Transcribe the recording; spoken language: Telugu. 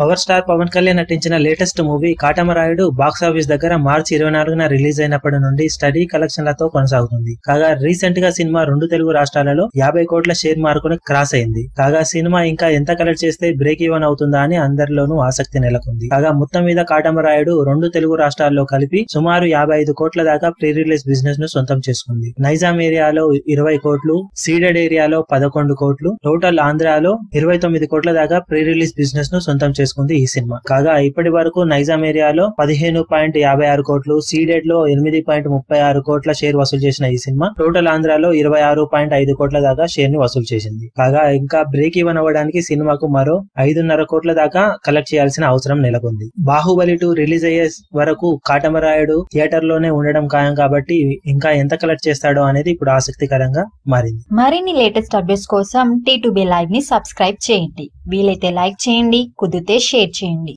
పవర్ స్టార్ పవన్ కళ్యాణ్ నటించిన latest movie Katamarayudu box office దగ్గర మార్చి ఇరవై నాలుగున రిలీజ్ అయినప్పటి నుండి స్టడీ కలెక్షన్లతో కొనసాగుతుంది. కాగా రీసెంట్గా సినిమా రెండు తెలుగు రాష్ట్రాలలో యాభై కోట్ల షేర్ మార్కును క్రాస్ అయింది. కాగా సినిమా ఇంకా ఎంత కలెక్ట్ చేస్తే బ్రేక్ ఈవెన్ అవుతుందా అని అందరిలోనూ ఆసక్తి నెలకొంది. కాగా మొత్తం మీద కాటమరాయుడు రెండు తెలుగు రాష్ట్రాల్లో కలిపి సుమారు యాభై ఐదు కోట్ల దాకా ప్రీ రిలీజ్ బిజినెస్ను సొంతం చేసుకుంది. నైజాం ఏరియాలో ఇరవై కోట్లు సీడెడ్ ఏరియాలో పదకొండు కోట్లు టోటల్ ఆంధ్రాలో ఇరవై తొమ్మిది కోట్ల దాకా ప్రీ రిలీజ్ బిజినెస్ను సొంతం చేసుకుంది. ఈ సినిమా. కాగా ఇప్పటి వరకు నైజాం ఏరియాలో పదిహేను పాయింట్ యాభై ఆరు కోట్లు సీడెడ్లో ఎనిమిది పాయింట్ ముప్పై ఆరు కోట్ల షేర్ వసూలు చేసిన ఈ సినిమా టోటల్ ఆంధ్రాలో ఇరవై ఆరు పాయింట్ ఐదు కోట్ల దాకా షేర్ని వసూలు చేసింది. కాగా ఇంకా బ్రేక్ ఈవెన్ అవ్వడానికి సినిమాకు మరో ఐదున్నర కోట్ల దాకా కలెక్ట్ చేయాల్సిన అవసరం నెలకొంది. బాహుబలి టూ రిలీజ్ అయ్యే వరకు కాటమరాయుడు థియేటర్లోనే ఉండడం ఖాయం కాబట్టి ఇంకా ఎంత కలెక్ట్ చేస్తాడో అనేది ఇప్పుడు ఆసక్తికరంగా మారింది. మరిన్ని లేటెస్ట్ అప్డేట్స్ కోసం టీ టు బి లైవ్ని సబ్స్క్రైబ్ చేయండి. వీలైతే లైక్ చేయండి కుదిరితే షేర్ చేయండి.